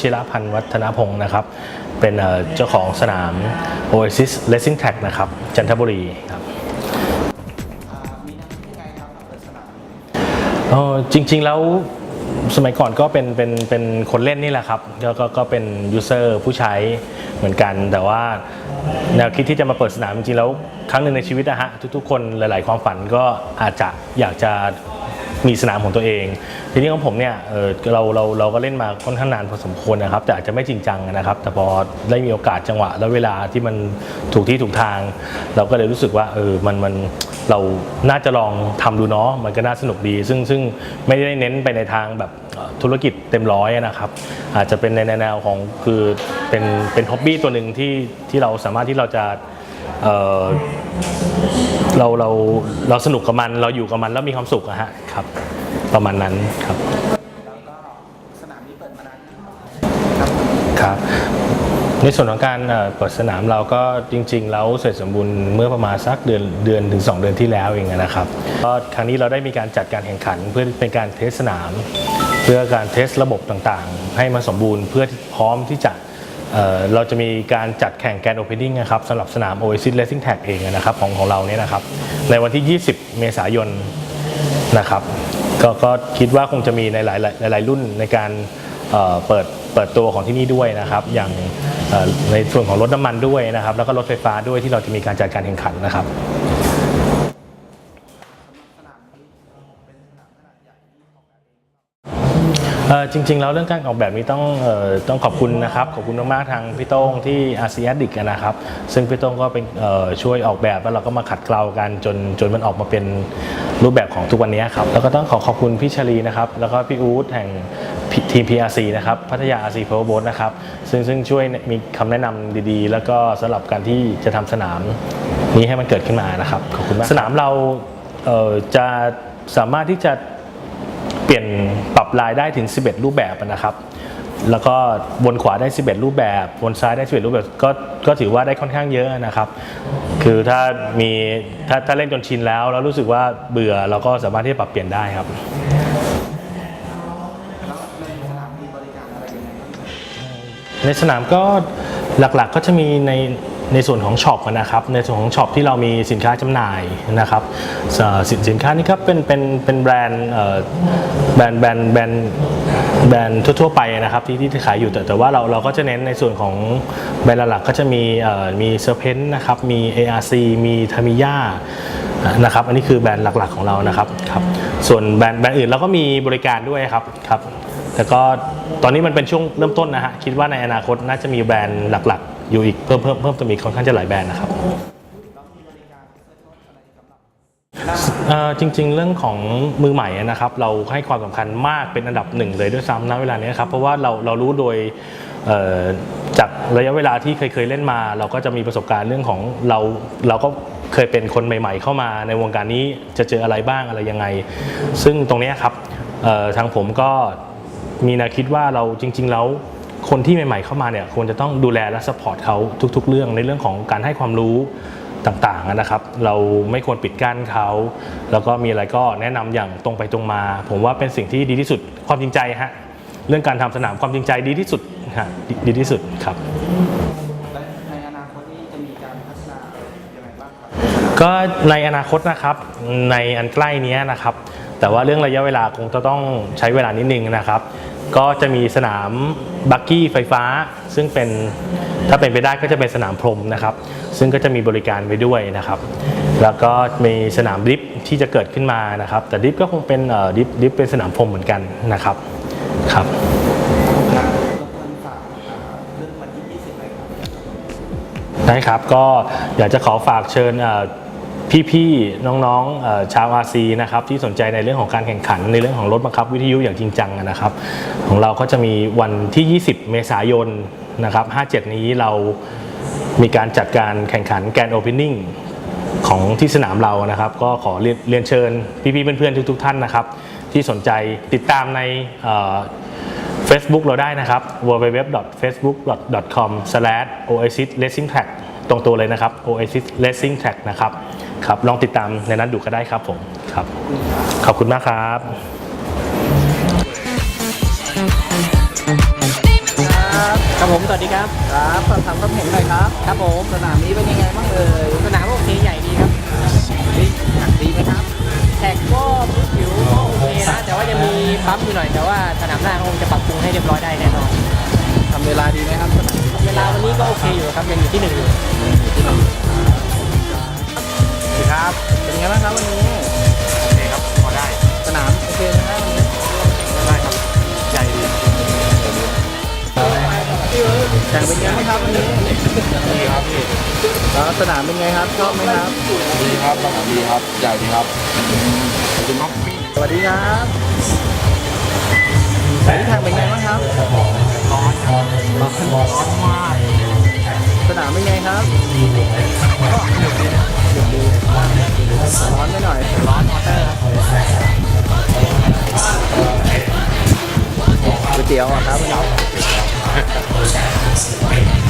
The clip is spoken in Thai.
ชิรพันธ์วัฒนพงศ์นะครับ เป็นเจ้าของสนาม Oasis Racing Track นะครับ จันทบุรีครับจริง ๆ แล้วสมัยก่อนก็เป็นเป็นเป็นคนเล่นนี่แหละครับก็ก็ก็เป็นยูเซอร์ผู้ใช้เหมือนกัน แต่ว่าแนวคิดที่จะมาเปิดสนามจริงๆแล้วครั้งหนึ่งในชีวิตนะฮะทุกๆ คนหลาย ๆ ความฝันก็อาจจะอยากจะ มีสนามของตัวเอง ทีนี้ของผมเนี่ยเเราเราเราก็เล่นมาค่อนข้างนานพอสมควรนะครับ แต่อาจจะไม่จริงจังนะครับ แต่พอได้มีโอกาสจังหวะ และเวลาที่มันถูกที่ถูกทาง เราก็เลยรู้สึกว่าเออมันมันเราน่าจะลองทำดูเนาะมันก็น่าสนุกดี ซึ่งซึ่งไม่ได้เน้นไปในทางแบบธุรกิจเต็มร้อยนะครับ อาจจะเป็นในแนวของคือเป็นเป็นฮ็อบบี้ตัวหนึ่งที่ที่เราสามารถที่เราจะ เเราเราเราสนุกกับมันเราอยู่กับมันแล้วมีความสุขอะฮะครับ ประมาณนั้นครับครับในส่วนของการเอ่อเปิดสนามเราก็จริง ๆ แล้วเสร็จสมบูรณ์เมื่อประมาณสักเดือนเดือนถึง 2 เดือนที่แล้วเองนะครับก็ครั้งนี้เราได้มีการจัดการแข่งขันเพื่อเป็นการเทสสนาม เพื่อการเทสระบบต่างๆ ให้มันสมบูรณ์เพื่อพร้อมที่จะ เราจะมีการจัดแข่งแกนโอเพนนิ่งนะครับสำหรับสนาม Oasis Racing Tag เองนะครับของของเราเนี่ยนะครับในวันที่ 20 เมษายนนะครับก็ก็คิดว่าคงจะมีในหลายหลายรุ่นในการเเปิดเปิดตัวของที่นี่ด้วยนะครับ อย่างในส่วนของรถน้ำมันด้วยนะครับ แล้วก็รถไฟฟ้าด้วยที่เราจะมีการจัดการแข่งขันนะครับ จริง ๆ แล้วเรื่องการออกแบบนี้ต้องออต้องขอบคุณนะครับ ขอบคุณมากๆทางพี่โต้งที่อาเซียดิกนะครับ ซึ่งพี่โต้งก็เป็นช่วยออกแบบแล้วเราก็มาขัดเกลากันจนจนมันออกมาเป็นรูปแบบของทุกวันนี้ครับ แล้วก็ต้องขอขอบคุณพี่ชลีนะครับ แล้วก็พี่อู๊ดแห่งทีม PRC นะครับพัทยา RC Power Boat นะครับซึ่งซึ่งช่วยมีคำแนะนำดีๆ แล้วก็สำหรับการที่จะทำสนามนี้ให้มันเกิดขึ้นมานะครับขอบคุณมากสนามเราเจะสามารถที่จะ ปลี่ยนปรับลายได้ถึง 11 รูปแบบนะครับ แล้วก็บนขวาได้ 11 รูปแบบบนซ้ายได้ 11 รูปแบบก็ก็ถือว่าได้ค่อนข้างเยอะนะครับ คือถ้ามีถ้าถ้าเล่นจนชินแล้ว แล้วรู้สึกว่าเบื่อเราก็สามารถที่จะปรับเปลี่ยนได้ครับในสนามก็หลักๆก็จะมีใน ในส่วนของช็อปนะครับในส่วนของช็อปที่เรามีสินค้าจำหน่ายนะครับสินสินค้านี้ครับเป็นเป็นเป็นแบรนด์แบรนด์แบรนด์แบรนด์แบรนด์ทั่วๆไปนะครับที่ที่ขายอยู่แต่แต่ว่าเราเราก็จะเน้นในส่วนของแบรนด์หลักก็จะมีมีเซอร์เพนนะครับมี ARC มีทามิยานะครับอันนี้คือแบรนด์หลักๆของเรานะครับครับส่วนแบรนด์แบรนด์อื่นเราก็มีบริการด้วยครับครับแต่ก็ตอนนี้มันเป็นช่วงเริ่มต้นนะฮะคิดว่าในอนาคตน่าจะมีแบรนด์หลักๆ อยู่อีกเพิ่มเพิ่มเพิ่มจะมีค่อนข้างจะหลายแบรนด์นะครับจริงๆ เรื่องของมือใหม่นะครับเราให้ความสำคัญมากเป็นอันดับหนึ่งเลยด้วยซ้ำนะเวลานี้ครับเพราะว่าเราเรารู้โดยจากระยะเวลาที่เคยเคยเล่นมา เราก็จะมีประสบการณ์เรื่องของเราเราก็เคยเป็นคนใหม่ ๆ เข้ามาในวงการนี้จะเจออะไรบ้างอะไรยังไง ซึ่งตรงนี้ครับทางผมก็มีแนวคิดว่าเราจริง ๆ แล้ว คนที่ใหม่ ๆเข้ามาเนี่ยควรจะต้องดูแลและสปอร์ตเขาทุก ๆ เรื่องในเรื่องของการให้ความรู้ต่างๆนะครับ เราไม่ควรปิดกั้นเขา แล้วก็มีอะไรก็แนะนำอย่างตรงไปตรงมา ผมว่าเป็นสิ่งที่ดีที่สุดความจริงใจฮะเรื่องการทำสนามความจริงใจดีที่สุดฮะดีดีที่สุดครับและในอนาคตนี้จะมีการพัฒนายังไงบ้างครับก็ในอนาคตนะครับในอันใกล้เนี้ยนะครับ แต่ว่าเรื่องระยะเวลาคงจะต้องใช้เวลานิดนึงนะครับ ก็จะมีสนามบักกี้ไฟฟ้า ซึ่งเป็นถ้าเป็นไปได้ก็จะเป็นสนามพรมนะครับ ซึ่งก็จะมีบริการไว้ด้วยนะครับ แล้วก็มีสนามดริฟที่จะเกิดขึ้นมานะครับ แต่ดริฟก็คงเป็นเอ่อดริฟดริฟเป็นสนามพรมเหมือนกันนะครับครับรบกวนฝากอ่าเรื่องวันที่20เลยครับได้ครับก็อยากจะขอฝากเชิญเอ่อ พี่ๆน้องๆชาวอาซีนะครับที่สนใจในเรื่องของการแข่งขันในเรื่องของรถบังคับวิทยุอย่างจริงจังนะครับ ของเราก็จะมีวันที่ 20 เมษายนนะครับ 57 นี้เรามีการจัดการแข่งขันแกนโอเพนนิ่งของที่สนามเรานะครับ ก็ขอเรียนเชิญพี่ๆเพื่อนๆทุกๆ ท่านนะครับ ที่สนใจติดตามในเอ่อ Facebook เราได้นะครับ www.facebook.com/oasisracingtrack ตรงตัวเลยนะครับ oasis racing track นะครับ ครับลองติดตามในนั้นดูก็ได้ครับผมครับ ขอบคุณมากครับครับผมสวัสดีครับครับสอบถามความเห็นหน่อยครับครับผมสนามนี้เป็นยังไงบ้างเอ่ยสนามโอเคใหญ่ดีครับดีดีไหมครับแท็กก็พื้นผิวก็โอเคนะแต่ว่าจะมีปั๊มอยู่หน่อย แต่ว่าสนามหน้าคงจะปรับปรุงให้เรียบร้อยได้แน่นอนทำเวลาดีไหมครับสนามเวลาวันนี้ก็โอเคอยู่ครับยังอยู่ที่หนึ่งอยู่ ครับ เป็นยังไงบ้างครับวันนี้ โอเคครับ พอได้ สนามโอเคไหมครับวันนี้ได้ครับ ใหญ่ดีแข่งเป็นยังไงบ้างครับวันนี้ดีครับพี่แล้วสนามเป็นไงครับ ชอบไหมครับ ดีครับสนามดีครับ ใหญ่ดีครับขอบคุณมากพี่สวัสดีครับวันนี้แข่งเป็นไงบ้างครับร้อนครับร้อนร้อนมามเป็นไงครับร้อนไปหน่อย ร้อนมอเตอร์ก๋วยเตี๋ยวอะครับวันนี้